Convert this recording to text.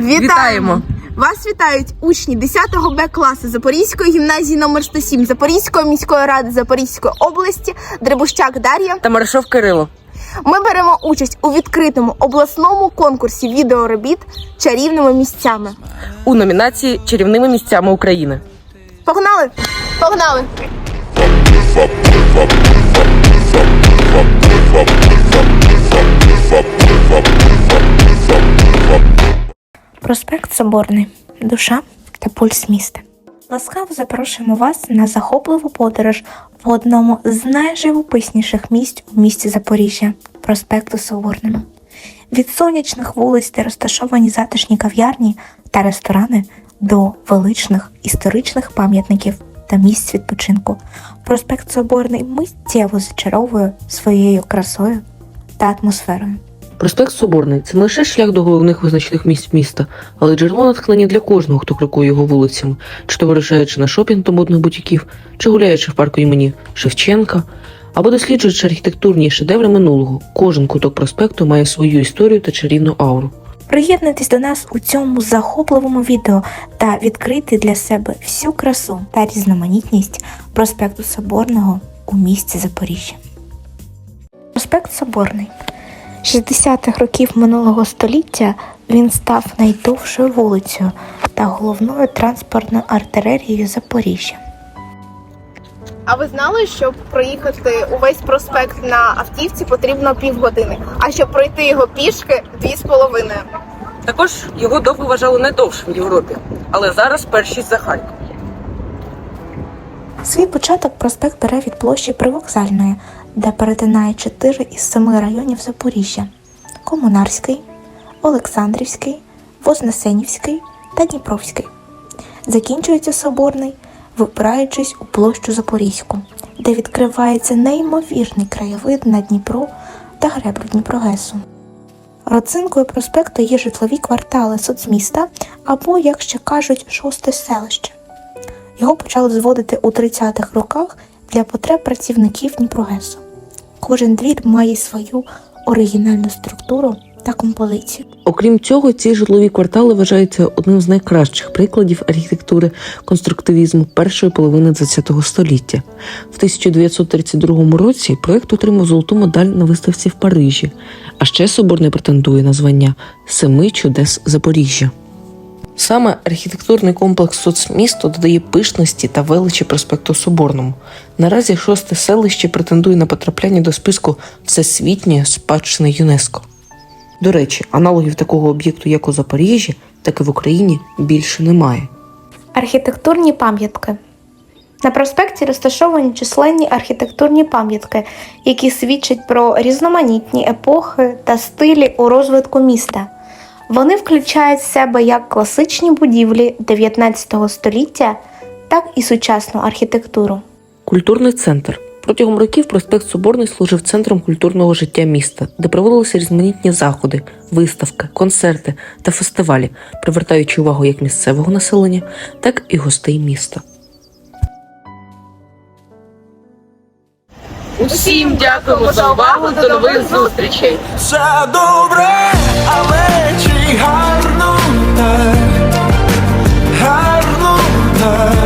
Вітаємо! Вас вітають учні 10 Б класу Запорізької гімназії номер 107 Запорізької міської ради Запорізької області Дребущак Дар'я. Та Маршов Кирило. Ми беремо участь у відкритому обласному конкурсі відеоробіт чарівними місцями. у номінації Чарівними місцями України. Погнали! Погнали! Проспект Соборний, душа та пульс міста. Ласкаво запрошуємо вас на захопливу подорож в одному з найживописніших місць у місті Запоріжжя проспекту Соборному. Від сонячних вулиць, де розташовані затишні кав'ярні та ресторани, до величних історичних пам'ятників та місць відпочинку. Проспект Соборний миттєво зачаровує своєю красою та атмосферою. Проспект Соборний це не лише шлях до головних визначних місць міста, але й джерело натхнення для кожного, хто крокує його вулицями, чи то вирушаючи на шопінг до модних бутіків, чи гуляючи в парку імені Шевченка, або досліджуючи архітектурні шедеври минулого. Кожен куток проспекту має свою історію та чарівну ауру. Приєднуйтесь до нас у цьому захопливому відео та відкрийте для себе всю красу та різноманітність проспекту Соборного у місті Запоріжжя. Проспект Соборний. 60-х років минулого століття він став найдовшою вулицею та головною транспортною артерерією Запоріжжя. А ви знали, щоб проїхати увесь проспект на автівці потрібно півгодини, а щоб пройти його пішки дві з половиною. Також його довго вважали найдовшим в Європі, але зараз першість за Харків. Свій початок проспект бере від площі Привокзальної, де перетинає 4 із 7 районів Запоріжжя: Комунарський, Олександрівський, Вознесенівський та Дніпровський. Закінчується Соборний, випираючись у площу Запорізьку, де відкривається неймовірний краєвид на Дніпро та греблю Дніпрогесу. Родзинкою проспекту є житлові квартали соцміста або, як ще кажуть, шосте селище. Його почали зводити у 30-х роках для потреб працівників Дніпрогесу. Кожен двір має свою оригінальну структуру та композицію. Окрім цього, ці житлові квартали вважаються одним з найкращих прикладів архітектури конструктивізму першої половини ХХ століття. В 1932 році проект отримав золоту медаль на виставці в Парижі, а ще Соборний претендує на звання Семи чудес Запоріжжя. Саме архітектурний комплекс соцмісто додає пишності та величі проспекту Соборному. Наразі шосте селище претендує на потрапляння до списку Всесвітньої спадщини ЮНЕСКО. До речі, аналогів такого об'єкту, як у Запоріжжі, так і в Україні більше немає. Архітектурні пам'ятки. На проспекті розташовані численні архітектурні пам'ятки, які свідчать про різноманітні епохи та стилі у розвитку міста. Вони включають в себе як класичні будівлі 19 століття, так і сучасну архітектуру. Культурний центр. Протягом років проспект Соборний служив центром культурного життя міста, де проводилися різноманітні заходи, виставки, концерти та фестивалі, привертаючи увагу як місцевого населення, так і гостей міста. Усім дякуємо за увагу. До нових зустрічей. Все добре, але чи гарно так, гарно так,